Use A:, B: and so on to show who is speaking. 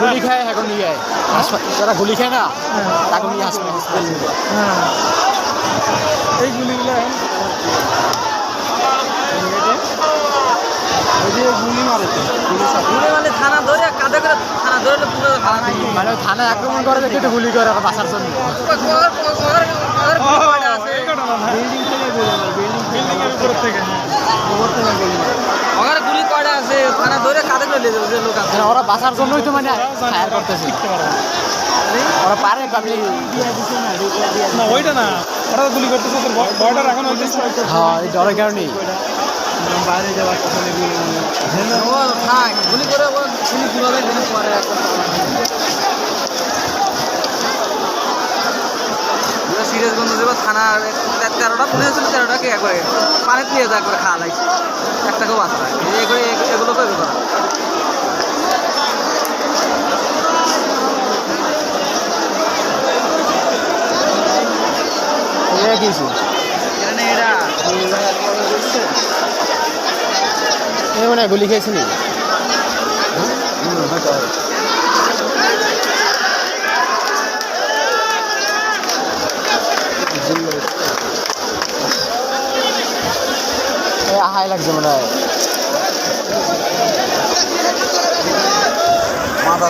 A: গুলি খায় এখন নিয়ে যারা গুলি খায় না তাকে নিয়ে হাসপাতাল হসপিটাল নিয়ে
B: হ্যাঁ
C: এই গুলিগুলো এখন
B: মানে থানা
A: মানে আক্রমণ করে একটু গুলি করে ওরা জন্য
C: বিল্ডিং থেকে বিল্ডিং বিল্ডিং এর উপর থেকে উপর থেকে
B: থানা ধরে কাঁধে করে নিয়ে যাবে যে লোক আছে।
A: মানে ওরা বাঁচার জন্যই তো মানে ফায়ার করতেছে।
C: শিখতে পারে। না।
A: ওরা পারে পাবলিক
C: না ওইটা না। ওরা গুলি করতেছে তো বর্ডার এখন ওই
A: হ্যাঁ এই ডরের কারণেই
C: বাইরে যাওয়ার কথা গুলি
B: ও থাক গুলি করে ও গুলি কীভাবে গুলি করে? সিরিয়াস গন্ধ দেবো থানা তেরোটা পুলিশ তেরোটাকে একবারে? পানিতে নিয়ে যা একবারে খাওয়া লাগছে। একটাকেও বাঁচা লাগে এই করে
A: এরা
B: এটা
A: এই মানে গুলি খেয়েছে নি আহাই লাগছে মনে হয়। মাথা